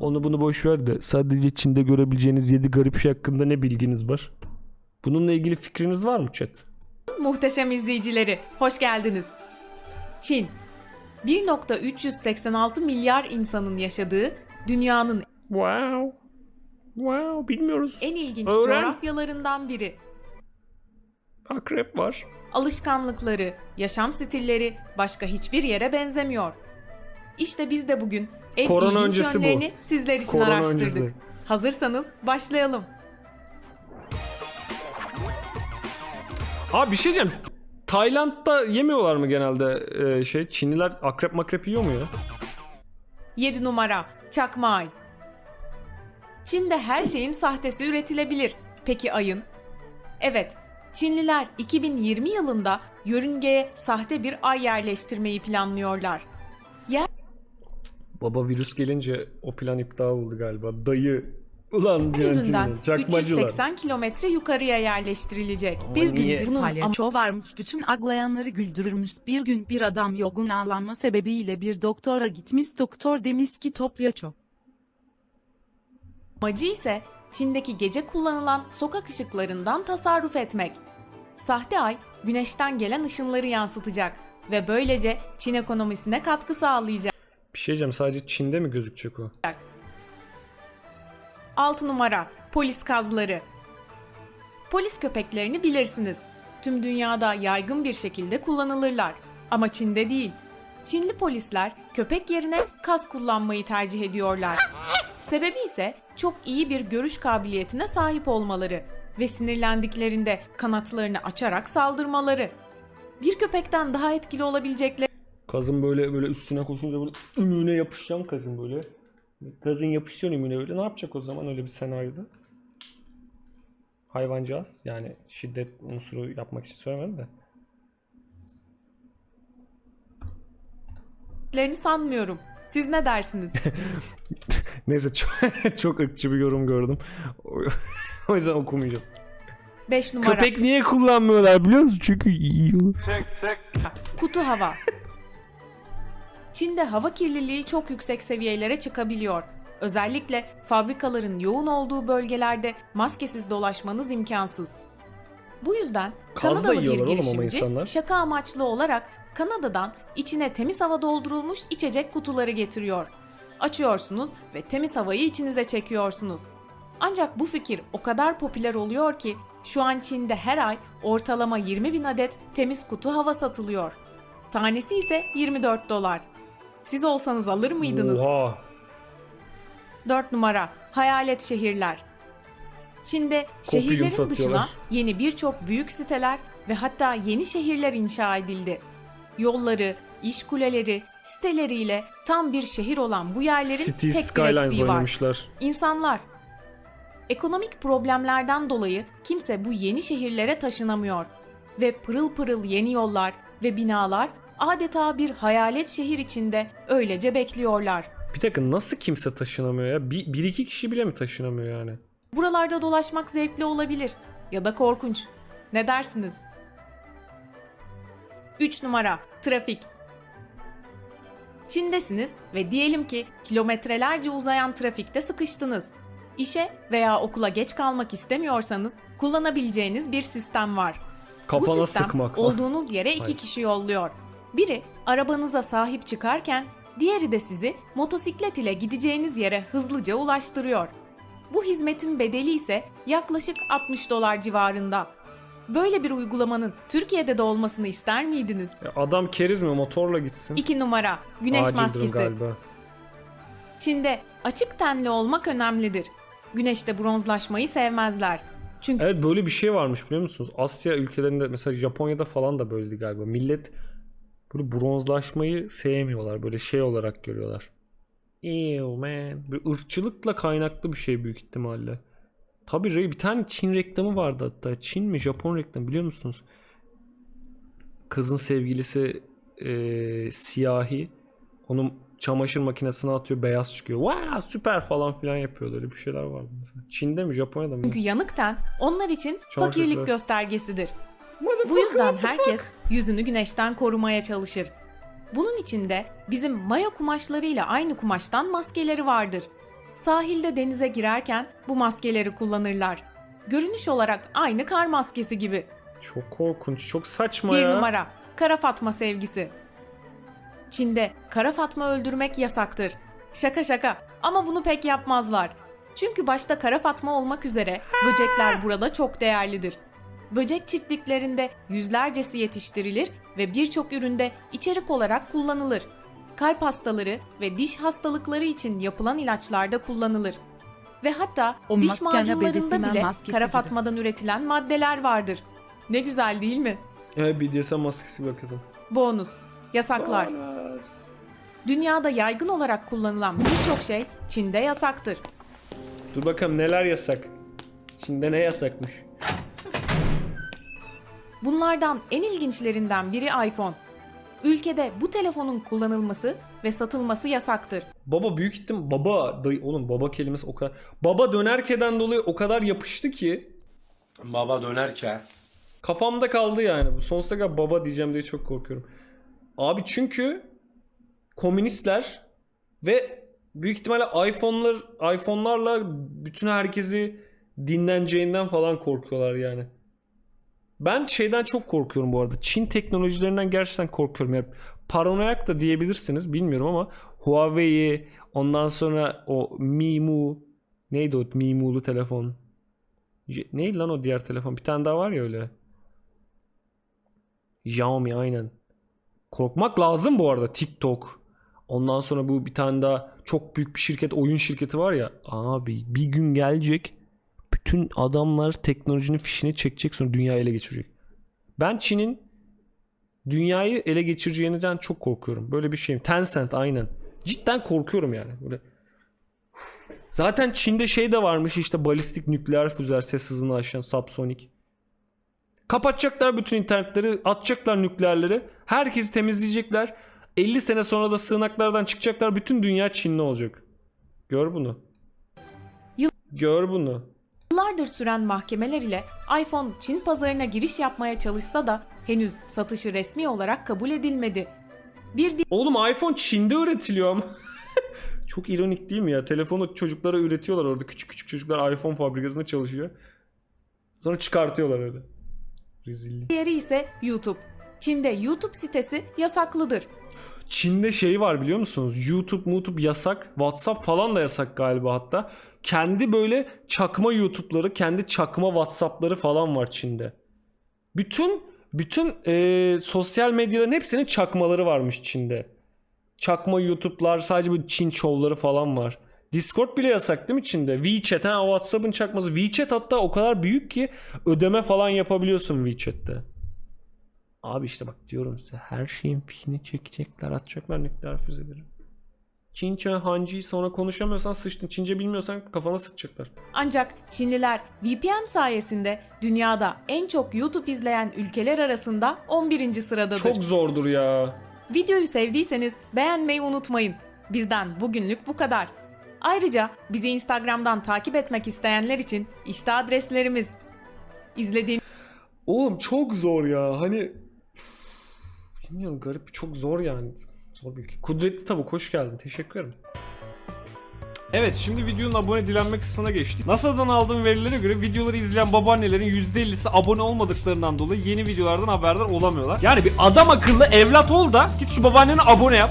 Onu bunu boş ver de sadece Çin'de görebileceğiniz 7 garip şey hakkında ne bilginiz var? Bununla ilgili fikriniz var mı chat? Muhteşem izleyicileri, hoş geldiniz. Çin, 1.386 milyar insanın yaşadığı dünyanın Wow. Wow bilmiyoruz. en ilginç Öğren. coğrafyalarından biri. Akrep var. Alışkanlıkları, yaşam stilleri başka hiçbir yere benzemiyor. İşte biz de bugün en Korona ilginç öncesi bu. yönlerini sizler için Korona araştırdık. öncesi. Hazırsanız başlayalım. Abi bir şey diyeceğim. Tayland'da yemiyorlar mı genelde e, şey? Çinliler akrep makrep yiyor mu ya? 7 numara çakma ay. Çin'de her şeyin sahtesi üretilebilir. Peki ayın? Evet, Çinliler 2020 yılında yörüngeye sahte bir ay yerleştirmeyi planlıyorlar. Baba virüs gelince o plan iptal oldu galiba. Dayı. Ulan Yüzünden çakmacılar. 380 kilometre yukarıya yerleştirilecek. Bir gün niye? bir Bunun palyaço varmış bütün ağlayanları güldürürmüş. Bir gün bir adam yogun ağlanma sebebiyle bir doktora gitmiş. Doktor demiş ki topyaço. Amacı ise Çin'deki gece kullanılan sokak ışıklarından tasarruf etmek. Sahte ay güneşten gelen ışınları yansıtacak ve böylece Çin ekonomisine katkı sağlayacak. Bir şey diyeceğim sadece Çin'de mi gözükecek o? 6 numara polis kazları. Polis köpeklerini bilirsiniz. Tüm dünyada yaygın bir şekilde kullanılırlar. Ama Çin'de değil. Çinli polisler köpek yerine kaz kullanmayı tercih ediyorlar. Sebebi ise çok iyi bir görüş kabiliyetine sahip olmaları ve sinirlendiklerinde kanatlarını açarak saldırmaları. Bir köpekten daha etkili olabilecekleri Kazın böyle böyle üstüne koşunca böyle ümüğüne yapışacağım kazın böyle. Kazın yapışıyor ümüğüne böyle. Ne yapacak o zaman öyle bir senaryoda? Hayvancağız yani şiddet unsuru yapmak için söylemedim de. sanmıyorum. Siz ne dersiniz? Neyse çok, çok ırkçı bir yorum gördüm. O- yüzden okumayacağım. 5 numara. Köpek niye kullanmıyorlar biliyor musun? Çünkü yiyor. Kutu hava. Çin'de hava kirliliği çok yüksek seviyelere çıkabiliyor. Özellikle fabrikaların yoğun olduğu bölgelerde maskesiz dolaşmanız imkansız. Bu yüzden Kaz da Kanadalı bir girişimci şaka amaçlı olarak Kanada'dan içine temiz hava doldurulmuş içecek kutuları getiriyor. Açıyorsunuz ve temiz havayı içinize çekiyorsunuz. Ancak bu fikir o kadar popüler oluyor ki şu an Çin'de her ay ortalama 20 bin adet temiz kutu hava satılıyor. Tanesi ise 24 dolar. Siz olsanız alır mıydınız? Oha. 4 numara Hayalet şehirler. Çin'de şehirlerin dışına yeni birçok büyük siteler ve hatta yeni şehirler inşa edildi. Yolları, iş kuleleri, siteleriyle tam bir şehir olan bu yerlerin City tek bir eksiği var. oynamışlar. İnsanlar. Ekonomik problemlerden dolayı kimse bu yeni şehirlere taşınamıyor ve pırıl pırıl yeni yollar ve binalar adeta bir hayalet şehir içinde öylece bekliyorlar. Bir dakika nasıl kimse taşınamıyor ya? Bir, bir iki kişi bile mi taşınamıyor yani? Buralarda dolaşmak zevkli olabilir ya da korkunç. Ne dersiniz? 3 numara trafik. Çin'desiniz ve diyelim ki kilometrelerce uzayan trafikte sıkıştınız. İşe veya okula geç kalmak istemiyorsanız kullanabileceğiniz bir sistem var. Kafana Bu sistem sıkmak. olduğunuz yere iki kişi yolluyor. Biri arabanıza sahip çıkarken diğeri de sizi motosiklet ile gideceğiniz yere hızlıca ulaştırıyor. Bu hizmetin bedeli ise yaklaşık 60 dolar civarında. Böyle bir uygulamanın Türkiye'de de olmasını ister miydiniz? Ya adam keriz mi motorla gitsin? 2 numara Güneş Acil durum maskesi. galiba. Çin'de açık tenli olmak önemlidir. Güneşte bronzlaşmayı sevmezler. Çünkü Evet böyle bir şey varmış biliyor musunuz? Asya ülkelerinde mesela Japonya'da falan da böyleydi galiba. Millet böyle bronzlaşmayı sevmiyorlar. Böyle şey olarak görüyorlar. Ew man. Bir ırkçılıkla kaynaklı bir şey büyük ihtimalle. Tabii Ray bir tane Çin reklamı vardı hatta. Çin mi Japon reklamı biliyor musunuz? Kızın sevgilisi eee, siyahi. Onun çamaşır makinesine atıyor beyaz çıkıyor. Wow süper falan filan yapıyordu. Öyle bir şeyler vardı mesela. Çin'de mi Japonya'da mı? çünkü yanık ten onlar için Çamaşırcılar. fakirlik göstergesidir. Bu yüzden herkes yüzünü güneşten korumaya çalışır. Bunun için de bizim maya kumaşlarıyla aynı kumaştan maskeleri vardır. Sahilde denize girerken bu maskeleri kullanırlar. Görünüş olarak aynı kar maskesi gibi. Çok korkunç, çok saçma Bir ya. numara Kara Fatma sevgisi. Çin'de Kara Fatma öldürmek yasaktır. Şaka şaka ama bunu pek yapmazlar. Çünkü başta Kara Fatma olmak üzere böcekler burada çok değerlidir. Böcek çiftliklerinde yüzlercesi yetiştirilir ve birçok üründe içerik olarak kullanılır. Kalp hastaları ve diş hastalıkları için yapılan ilaçlarda kullanılır. Ve hatta O diş maskene macunlarında bedesimen bile maskesi Kara gibi. Fatma'dan üretilen maddeler vardır. Ne güzel değil mi? Evet BDSM maskesi bakıyordum. Bonus. Yasaklar. Bonus. Dünyada yaygın olarak kullanılan birçok şey Çin'de yasaktır. Dur bakalım neler yasak. Çin'de ne yasakmış? Bunlardan en ilginçlerinden biri iPhone. Ülkede bu telefonun kullanılması ve satılması yasaktır. Baba büyük ihtim baba dayı oğlum baba kelimesi o kadar baba dönerkeden dolayı o kadar yapıştı ki Baba dönerken. kafamda kaldı yani. Bu sonsuza kadar baba diyeceğim diye çok korkuyorum. Abi çünkü komünistler ve büyük ihtimalle iPhone'lar iPhone'larla bütün herkesi dinleneceğinden falan korkuyorlar yani. Ben şeyden çok korkuyorum bu arada. Çin teknolojilerinden gerçekten korkuyorum. Yani paranoyak da diyebilirsiniz bilmiyorum ama Huawei'yi ondan sonra o Mimu neydi o Mimu'lu telefon? Neydi lan o diğer telefon? Bir tane daha var ya öyle. Xiaomi aynen. Korkmak lazım bu arada TikTok. Ondan sonra bu bir tane daha çok büyük bir şirket oyun şirketi var ya. Abi bir gün gelecek bütün adamlar teknolojinin fişini çekecek sonra dünyayı ele geçirecek. Ben Çin'in dünyayı ele geçireceğinden çok korkuyorum. Böyle bir şey. Tencent aynen. Cidden korkuyorum yani. Böyle Zaten Çin'de şey de varmış işte balistik nükleer füzeler ses hızını aşan subsonik. Kapatacaklar bütün internetleri, atacaklar nükleerleri. Herkesi temizleyecekler. 50 sene sonra da sığınaklardan çıkacaklar. Bütün dünya Çinli olacak. Gör bunu. Gör bunu. Yıllardır süren mahkemeler ile iPhone Çin pazarına giriş yapmaya çalışsa da henüz satışı resmi olarak kabul edilmedi. Bir Oğlum iPhone Çin'de üretiliyor ama. Çok ironik değil mi ya? Telefonu çocuklara üretiyorlar orada. Küçük küçük çocuklar iPhone fabrikasında çalışıyor. Sonra çıkartıyorlar öyle. Rezillik. diğeri ise YouTube. Çin'de YouTube sitesi yasaklıdır. Çin'de şey var biliyor musunuz? YouTube, YouTube yasak. WhatsApp falan da yasak galiba hatta. Kendi böyle çakma YouTube'ları, kendi çakma WhatsApp'ları falan var Çin'de. Bütün bütün eee, sosyal medyaların hepsinin çakmaları varmış Çin'de. Çakma YouTube'lar, sadece bu Çin şovları falan var. Discord bile yasak değil mi Çin'de? WeChat ha WhatsApp'ın çakması. WeChat hatta o kadar büyük ki ödeme falan yapabiliyorsun WeChat'te. Abi işte bak diyorum size her şeyin fişini çekecekler, atacaklar nükleer füzeleri. Çince, Hanci sonra konuşamıyorsan sıçtın. Çince bilmiyorsan kafana sıkacaklar. Ancak Çinliler VPN sayesinde dünyada en çok YouTube izleyen ülkeler arasında 11. sıradadır. Çok zordur ya. Videoyu sevdiyseniz beğenmeyi unutmayın. Bizden bugünlük bu kadar. Ayrıca bizi Instagram'dan takip etmek isteyenler için işte adreslerimiz. İzlediğiniz Oğlum çok zor ya. Hani bilmiyorum garip çok zor yani. Zor bir ülke. Kudretli tavuk hoş geldin. Teşekkür ederim. Evet şimdi videonun abone dilenme kısmına geçtik. NASA'dan aldığım verilere göre videoları izleyen babaannelerin %50'si abone olmadıklarından dolayı yeni videolardan haberdar olamıyorlar. Yani bir adam akıllı evlat ol da git şu babaannene abone yap.